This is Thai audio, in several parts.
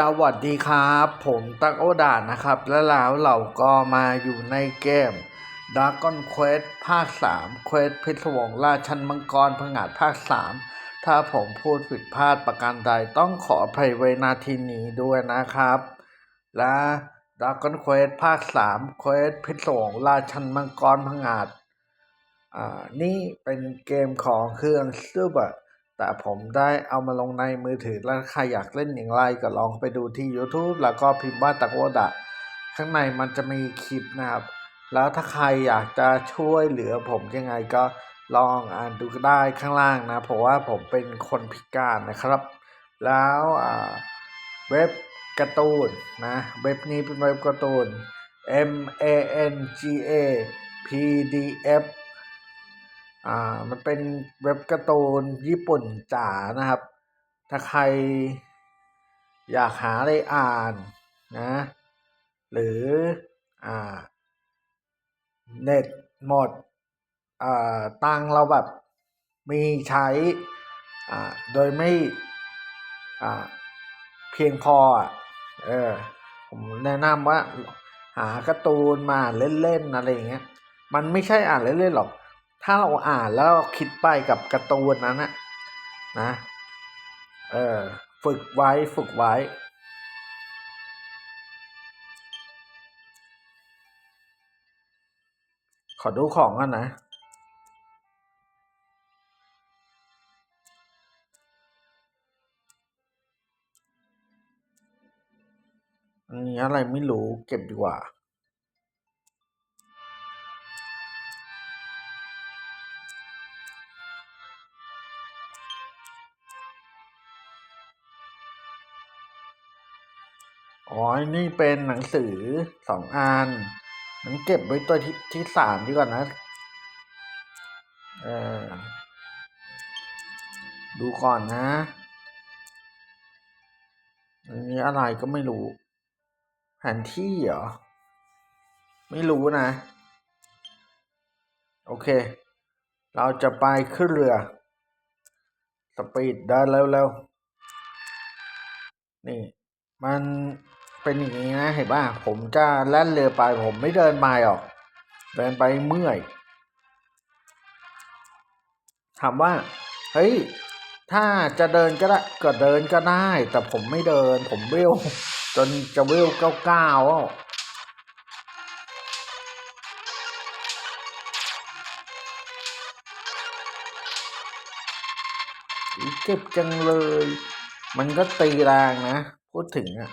สวัสดีครับ ผมตั๊กโอดานะครับ และแล้วเราก็มาอยู่ในเกม Dragon Quest ภาค 3 Quest พิศวงราชันมังกรผงาดภาค 3 ถ้าผมพูดผิดพลาดประการใดต้องขออภัยไว้นาทีนี้ด้วยนะครับ และ Dragon Quest ภาค 3 Quest พิศวงราชันมังกรผงาด อ่า นี่เป็นเกมของเครื่องซูเปอร์ แต่ผมได้เอามาลงในมือถือแล้วใครอยากเล่นอย่างไรก็ลองไปดูที่ YouTube แล้วก็พิมพ์ว่าตะโกดะ ข้างในมันจะมีคลิปนะครับ แล้วถ้าใครอยากจะช่วยเหลือผมยังไงก็ลองอ่านดูก็ได้ข้างล่างนะเพราะว่าผมเป็นคนพิการนะครับ แล้วอ่าเว็บการ์ตูนนะเว็บนี้เป็นเว็บการ์ตูน M A N G A P D F อ่ามันเป็นเว็บการ์ตูนญี่ปุ่นจ๋านะครับ ถ้าใครอยากหาอะไรอ่านนะ หรืออ่าเน็ตหมดอ่าตังเราแบบมีใช้อ่าโดยไม่อ่าเพียงพออะเออผมแนะนำว่าหาการ์ตูนมาเล่นๆอะไรอย่างเงี้ย มันไม่ใช่อ่านเล่นๆหรอก ถ้าเราอ่านแล้วคิดไปกับการ์ตูนนั้นนะนะเออฝึกไว้ฝึกไว้ ขอดูของกันนะอันนี้อะไรไม่รู้เก็บดีกว่า อ๋อ นี่เป็นหนังสือสองอันมันเก็บไว้ตัวที่ที่สามดีกว่านะ เออ ดูก่อนนะอันนี้อะไรก็ไม่รู้แผนที่เหรอ ไม่รู้นะ โอเค เราจะไปขึ้นเรือ สปีดเดินเร็วนี่ มัน เป็นอย่างนี้นะเห็นป่ะผมจะแล่นเรือไปผมไม่เดินไปหรอก เดินไปเมื่อยถามว่าเฮ้ยถ้าจะเดินก็ได้ก็เดินก็ได้ แต่ผมไม่เดิน ผมเวลจนจะเวลเก้าเก้าอ่อเจ็บจังเลย มันก็ตีแรงนะ พูดถึงอะ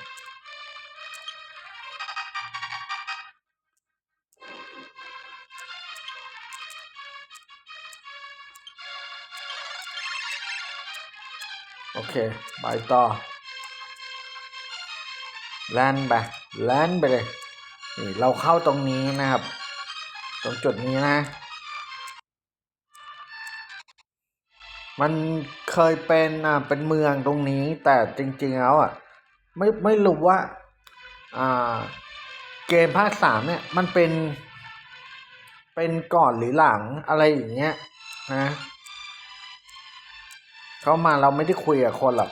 โอเค ไปต่อแลนไปแลนไปเลยนี่เราเข้าตรงนี้นะครับ ตรงจุดนี้นะ มันเคยเป็นอ่าเป็นเมืองตรงนี้แต่จริง ๆ แล้วอะไม่ไม่รู้ว่าอ่าเกมภาคสามเนี่ยมันเป็น เป็นก่อนหรือหลังอะไรอย่างเงี้ยนะ เข้ามาเราไม่ได้คุยกับคนหรอก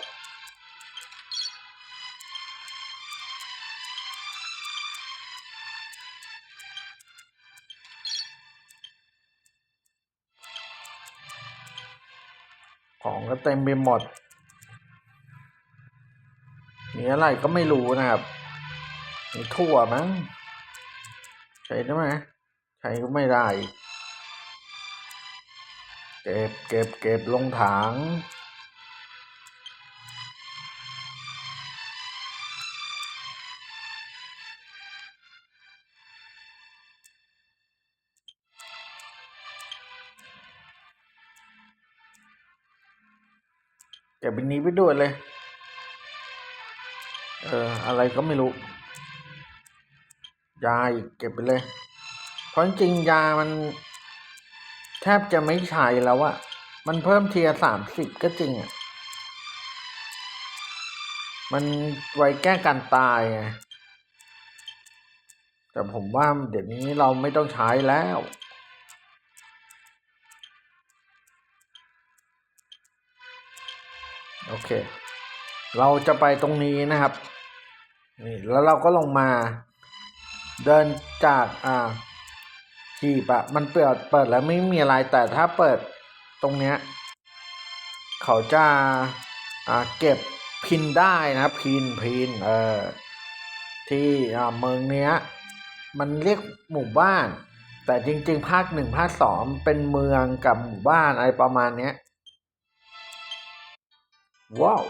ของก็เต็มไปหมด มีอะไรก็ไม่รู้นะครับ มีทั่วมั้ง ใช้ได้ไหมใช้ก็ไม่ได้ เก็บเก็บเก็บลงถัง เก็บอันนี้ไปด้วยเลย เอออะไรก็ไม่รู้ยาอีกเก็บไปเลย เพราะจริงยามัน แทบจะไม่ใช้แล้วอะมันเพิ่มเทียสามสิบก็จริงอะมันไว้แก้การตายไงแต่ผมว่าเดี๋ยวนี้เราไม่ต้องใช้แล้ว เค เราจะไปตรงนี้นะครับนี่แล้วเราก็ลงมา เดินจากอ่าหีบอะมันเปิดเปิดแล้วไม่มีอะไรแต่ถ้าเปิดตรงเนี้ยเขาจะอ่าเก็บพินได้นะพินพินเออที่อ่าเมืองเนี้ยมันเรียกหมู่บ้าน แต่จริง ๆ ภาคหนึ่งภาคสองเป็นเมืองกับหมู่บ้านอะไรประมาณเนี้ย ว้าว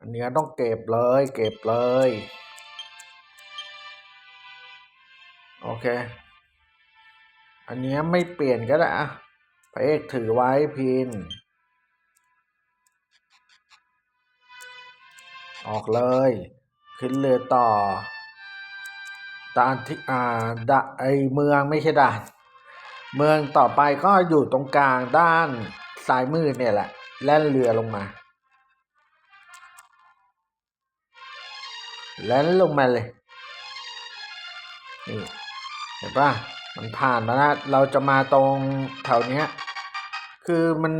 อันเนี้ยต้องเก็บเลย เก็บเลย โอเค อันเนี้ยไม่เปลี่ยนก็ได้อะพระเอกถือไว้พิน ออกเลย ขึ้นเรือต่อด่านที่อ่าดะไอเมืองไม่ใช่ด่าน เมืองต่อไปก็อยู่ตรงกลางด้านซ้ายมือเนี่ยแหละ แล่นเรือลงมา แล่นลงมาเลย นี่ เห็นปะมันผ่านมาแล้วเราจะมาตรงแถวเนี้ย คือมัน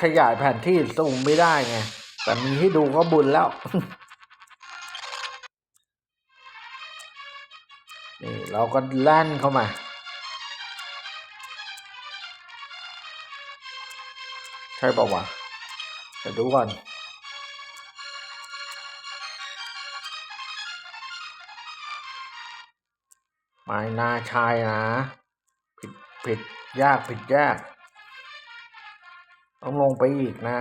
ขยายแผนที่สูงไม่ได้ไง แต่มีให้ดูก็บุญแล้ว นี่ เราก็แล่นเข้ามาใช่ป่าวะเดี๋ยวดูก่อน ไม่น่าใช่นะผิดผิดยากผิดยาก ต้องลงไปอีกนะ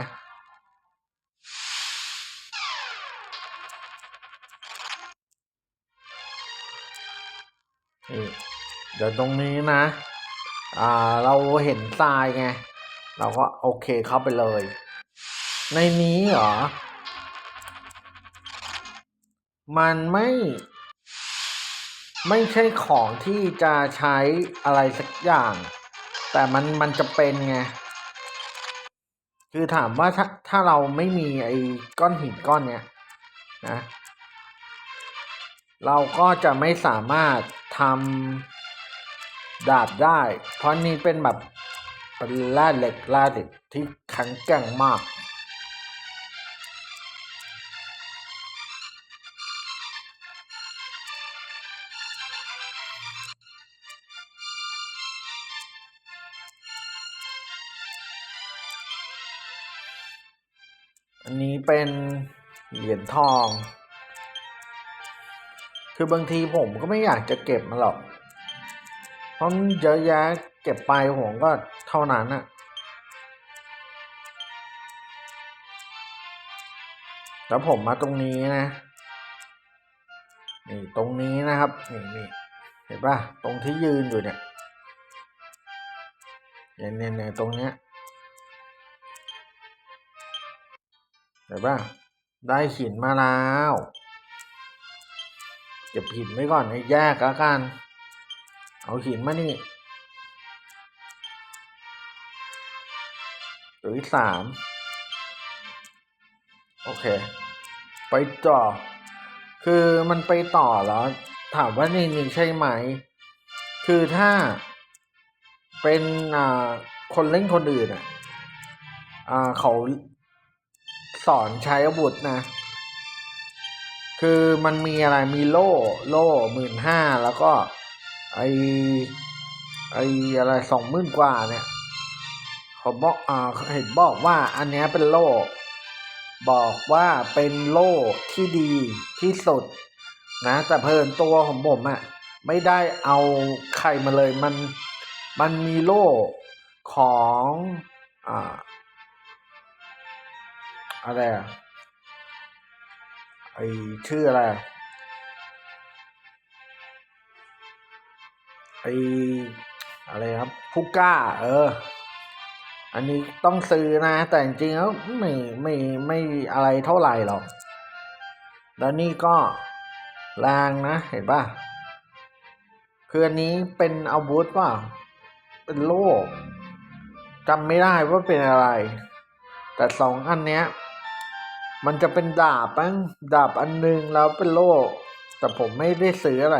นี่เดี๋ยวตรงนี้นะ อ่า เราเห็นทรายไง เราก็โอเคเข้าไปเลย ในนี้เหรอ มันไม่ ไม่ใช่ของที่จะใช้อะไรสักอย่าง แต่มันมันจะเป็นไง คือถามว่าถ้าถ้าเราไม่มีไอ้ก้อนหินก้อนเนี้ยนะเราก็จะไม่สามารถทำดาบได้ เพราะนี่เป็นแบบเป็นแร่เหล็กแร่เหล็กที่แข็งแกร่งมาก อันนี้เป็นเหรียญทอง คือบางทีผมก็ไม่อยากจะเก็บมาหรอก เพราะเยอะแยะเก็บไปผมก็เท่านั้นอะแล้วผมมาตรงนี้นะ นี่ตรงนี้นะครับ นี่นี่เห็นป่ะ ตรงที่ยืนอยู่เนี่ยเนี่ยเนี่ยเนี่ยตรงเนี้ย เห็นปะได้หินมาแล้วเก็บหินไว้ก่อนให้แยกแล้วกัน เอาหินมานี่ตัวที่สามโอเค ไปต่อ คือมันไปต่อแล้ว ถามว่านี่นี่ใช่ไหม คือถ้าเป็นอ่าคนเล่นคนอื่นอะอ่าเขา สอนใช้อาวุธนะ คือมันมีอะไรมีโล่โล่หมื่นห้าแล้วก็ไอไออะไรสองหมื่นกว่าเนี่ยเขาบอกอ่าเห็นบอกว่าอันนี้เป็นโล่บอกว่าเป็นโล่ที่ดีที่สุดนะแต่เพลินตัวของผมอะ่ะไม่ได้เอาใครมาเลยมันมันมีโล่ของอ่า อะไรอะไอชื่ออะไรไออะไรครับพุก้า เออ อันนี้ต้องซื้อนะ แต่จริงๆแล้วไม่ไม่ไม่อะไรเท่าไหร่หรอก แล้วนี่ก็แรงนะ เห็นป่ะ คืออันนี้เป็นอาวุธป่ะ เป็นโล่จำไม่ได้ว่าเป็นอะไร แต่สองอันเนี้ย มันจะเป็นดาบมั้งดาบอันหนึงแล้วเป็นโล่แต่ผมไม่ได้ซื้ออะไร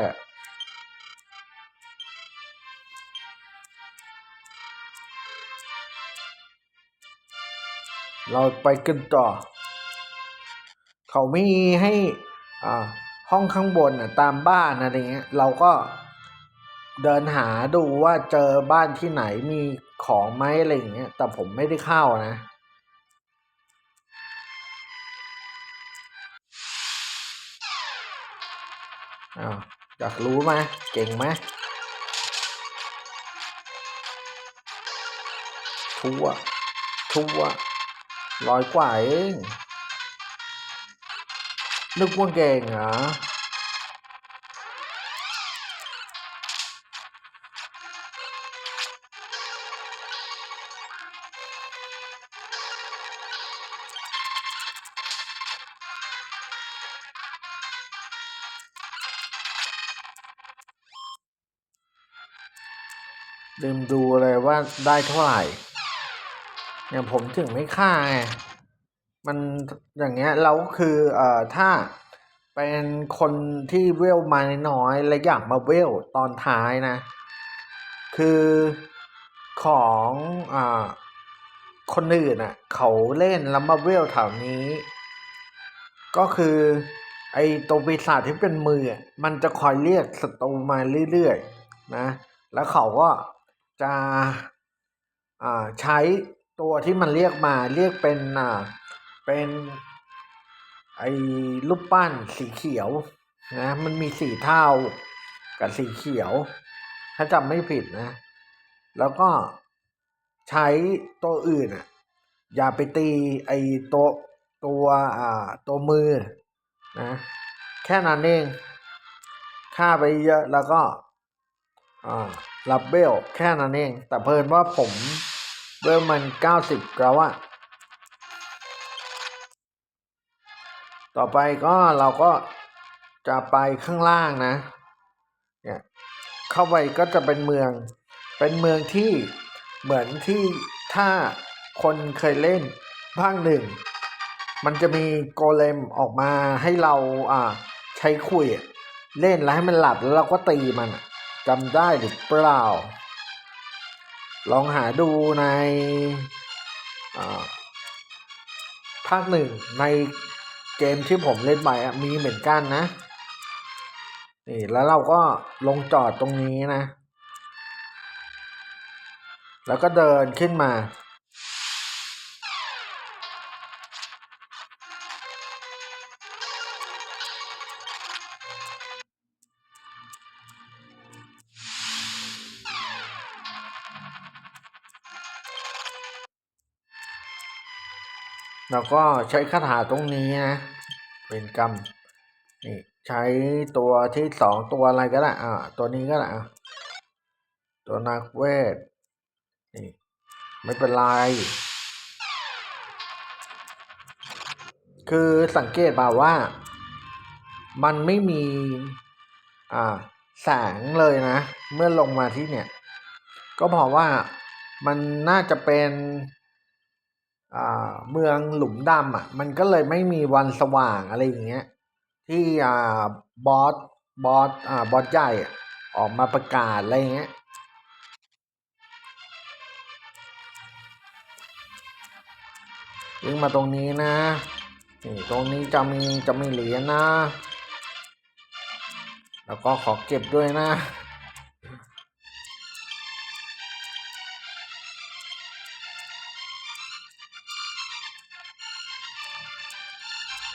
เราไปกันต่อ เขาไม่ให้อ่าห้องข้างบนน่ะตามบ้านอะไรเงี้ยเราก็เดินหาดูว่าเจอบ้านที่ไหนมีของไหมอะไรเงี้ยแต่ผมไม่ได้เข้านะ อ้าวอยากรู้ไหมเลืมดูเลยว่าได้เท่าไหร่อย่างผมถึงไม่ค่าไงมันอย่างเงี้ยเราก็คือเอ่อถ้าเป็นคนที่เวลมาน้อยและอยากมาเวลตอนท้ายนะ คือของอ่าคนอื่นอะเขาเล่นแล้วมาเวลแถวนี้ ก็คือไอตัวปีศาจที่เป็นมือ มันจะคอยเรียกศัตรูมาเรื่อยๆนะ แล้วเขาก็ จะใช้ตัวที่มันเรียกมาเรียกเป็นเป็นไอ้รูปปั้นสีเขียวนะมันมีสีเทากับสีเขียว ถ้าจำไม่ผิดนะ แล้วก็ใช้ตัวอื่นอะอย่าไปตีไอ้ตัวตัวอ่าตัวมือนะแค่นั้นเองฆ่าไปเยอะแล้วก็อ่า รับเบลแค่นั้นเอง แต่เพิ่นว่าผมเบลมันเก้าสิบแล้วอะต่อไปก็เราก็จะไปข้างล่างนะ เนี่ยเข้าไปก็จะเป็นเมือง เป็นเมืองที่เหมือนที่ถ้าคนเคยเล่นภาคหนึ่ง มันจะมีโกเลมออกมาให้เราอ่าใช้คุยเล่นแล้วให้มันหลับแล้วเราก็ตีมันอะ จำได้หรือเปล่า ลองหาดูในภาคหนึ่งในเกมที่ผมเล่นไปมีเหมือนกันนะ นี่แล้วเราก็ลงจอดตรงนี้นะ แล้วก็เดินขึ้นมา แล้วก็ใช้คาถาตรงนี้นะเป็นกรรมนี่ใช้ตัวที่สองตัวอะไรก็ได้อ่าตัวนี้ก็ได้อะตัวนักเวทนี่ไม่เป็นไร คือสังเกตบ่าว่า มันไม่มี อ่าแสงเลยนะ เมื่อลงมาที่เนี่ย ก็เพราะว่ามันน่าจะเป็น เมืองหลุมดำอะ มันก็เลยไม่มีวันสว่างอะไรอย่างเงี้ย ที่อ่าบอสบอสอ่าบอสใหญ่อออกมาประกาศอะไรอย่างเงี้ยวิ่งมาตรงนี้นะนี่ตรงนี้จะมีจะมีเหรียญนะ แล้วก็ขอเก็บด้วยนะ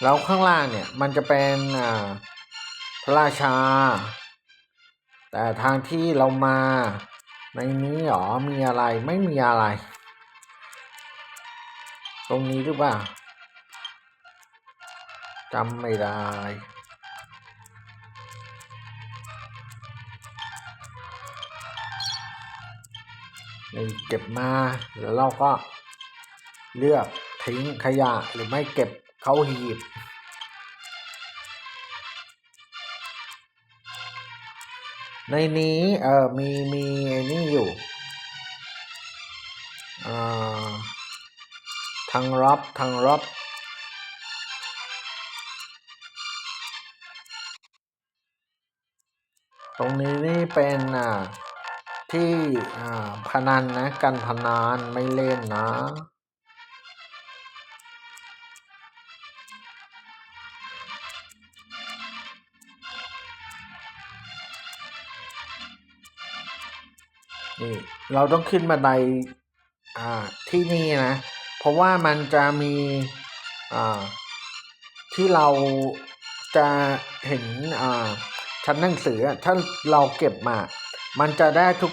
แล้วข้างล่างเนี่ยมันจะเป็นอ่าพระราชา แต่ทางที่เรามาในนี้หรอมีอะไรไม่มีอะไร ตรงนี้หรือเปล่าจำไม่ได้นี่เก็บมาแล้วเราก็เลือกทิ้งขยะหรือไม่เก็บเข้าหีบ ในนี้เออมีมีไอ้นี่อยู่อ่าทางรับทางรับตรงนี้นี่เป็นอ่าที่อ่าพนันนะการพนันไม่เล่นนะ นี่เราต้องขึ้นบันไดอ่าที่นี่นะ เพราะว่ามันจะมีอ่าที่เราจะเห็นอ่าชั้นหนังสือถ้าเราเก็บมา มันจะได้ทุก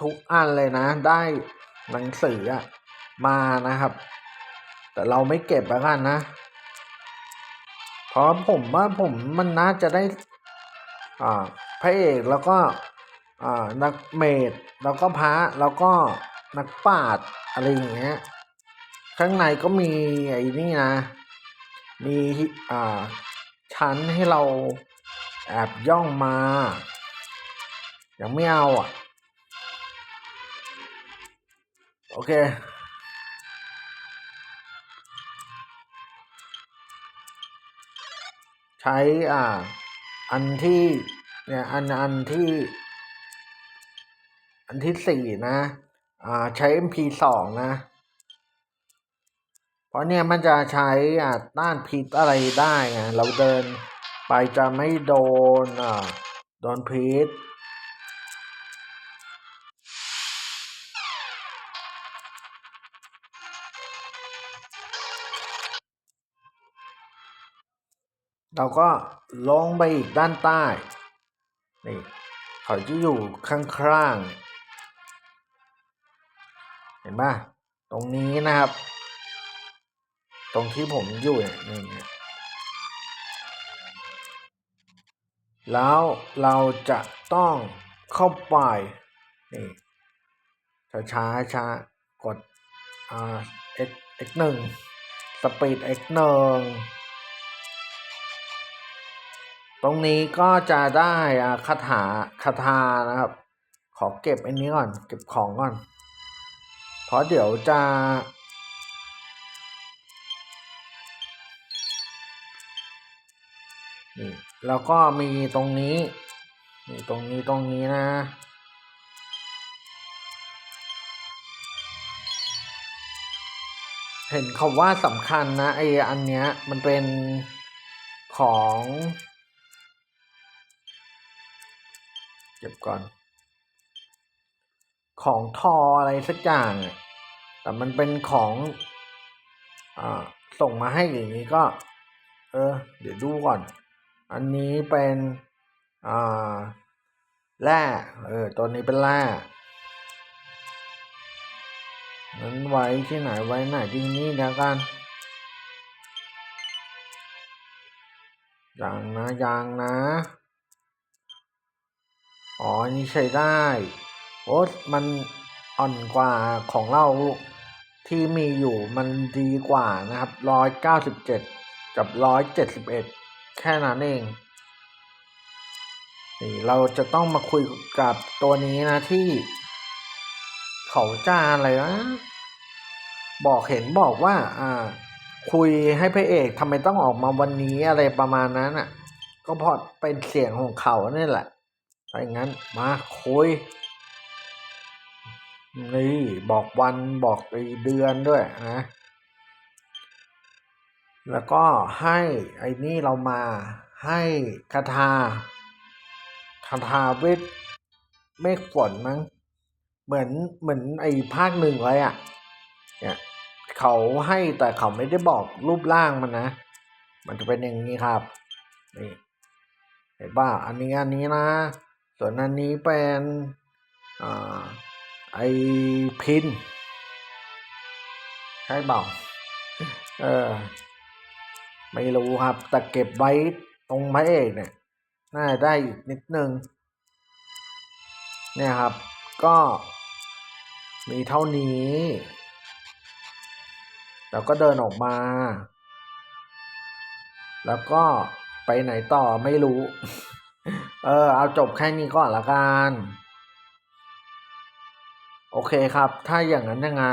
ทุกอันเลยนะ ได้หนังสืออะมานะครับ แต่เราไม่เก็บแล้วกันนะ เพราะผมว่าผมมันน่าจะได้ อ่าพระเอกแล้วก็ นักเมดแล้วก็พระแล้วก็นักปราชญ์อะไรอย่างเงี้ยข้างในก็มีไอ้นี่นะ มีอ่าชั้นให้เราแอบย่องมา ยังไม่เอาอะ โอเคใช้อ่าอันที่เนี่ยอันอันที่ อันที่สี่นะอ่าใช้ MP สองนะ เพราะเนี่ยมันจะใช้อ่าต้านพิษอะไรได้ไงเราเดินไปจะไม่โดนอ่าโดนพิษเราก็ลงไปอีกด้านใต้ นี่ เขาจะอยู่ข้างๆ เห็นป่ะตรงนี้นะครับ ตรงที่ผมอยู่เนี่ยนี่แล้วเราจะต้องเข้าไปนี่ช้าช้าช้ากดอ่า x x หนึ่งสปีด x หนึ่งตรงนี้ก็จะได้คาถาคาถานะครับ ขอเก็บอันนี้ก่อน เก็บของก่อน ราะเดี๋ยวจะ นี่แล้วก็มีตรงนี้ นี่ตรงนี้ตรงนี้นะ เห็นเขาว่าสำคัญนะไออันเนี้ยมันเป็นของเก็บก่อน ของทออะไรสักอย่างอะ แต่มันเป็นของอ่าส่งมาให้อย่างนี้ก็ เออ เดี๋ยวดูก่อน อันนี้เป็นอ่าแร่เออตัวนี้เป็นแร่นั้นไว้ที่ไหนไว้ไหนที่นี่เดี๋ยวกันยางนะยางนะ อ๋ออันนี้ใช้ได้ โอ้มันอ่อนกว่าของเรา ที่มีอยู่มันดีกว่านะครับร้อยเก้าสิบเจ็ดกับร้อยเจ็ดสิบเอ็ดแค่นั้นเองนี่เราจะต้องมาคุยกับตัวนี้นะที่เขาจ้าอะไรนะบอกเห็นบอกว่า อ่า คุยให้พระเอกทำไมต้องออกมาวันนี้อะไรประมาณนั้นอะ ก็เพราะเป็นเสียงของเขาเนี่ยแหละถ้าอย่างนั้นมาคุย นี่บอกวันบอกไอเดือนด้วยนะแล้วก็ให้ไอ้นี่เรามาให้คาถาคาถาเวทเมฆฝนมั้งเหมือนเหมือนไอ้ภาคหนึ่งเลยอะเนี่ยเขาให้แต่เขาไม่ได้บอกรูปร่างมันนะ มันจะเป็นอย่างนี้ครับนี่เห็นป่ะอันนี้อันนี้นะ ส่วนอันนี้เป็นอ่า ไอพิน ใช่เปล่าเออ ไม่รู้ครับ แต่เก็บไว้ตรงพระเอกเนี่ย น่าได้อีกนิดนึง เนี่ยครับ ก็มีเท่านี้ แล้วก็เดินออกมา แล้วก็ไปไหนต่อไม่รู้ เออ เอาจบแค่นี้ก่อนละกัน โอเคครับ ถ้าอย่างนั้นยังไง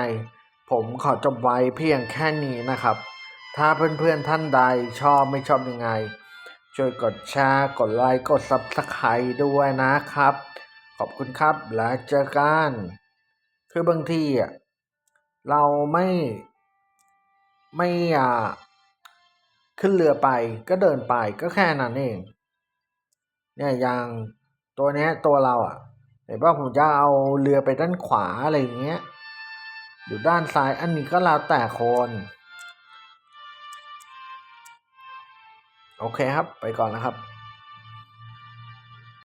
ผมขอจบไว้เพียงแค่นี้นะครับ ถ้าเพื่อนๆท่านใดชอบไม่ชอบยังไง ช่วยกดแชร์ กดไลค์ กดซับสไครต์ด้วยนะครับ ขอบคุณครับ แล้วเจอกัน คือบางทีอะเราไม่ไม่อ่าขึ้นเรือไปก็เดินไปก็แค่นั้นเอง เนี่ยอย่างตัวเนี้ยตัวเราอะ ไห็นว่าผมจะเอาเรือไปด้านขวาอะไรอย่างเงี้ยอยู่ด้านซ้ายอันนี้ก็แล้วแต่คนโอเคครับ ไปก่อนนะครับ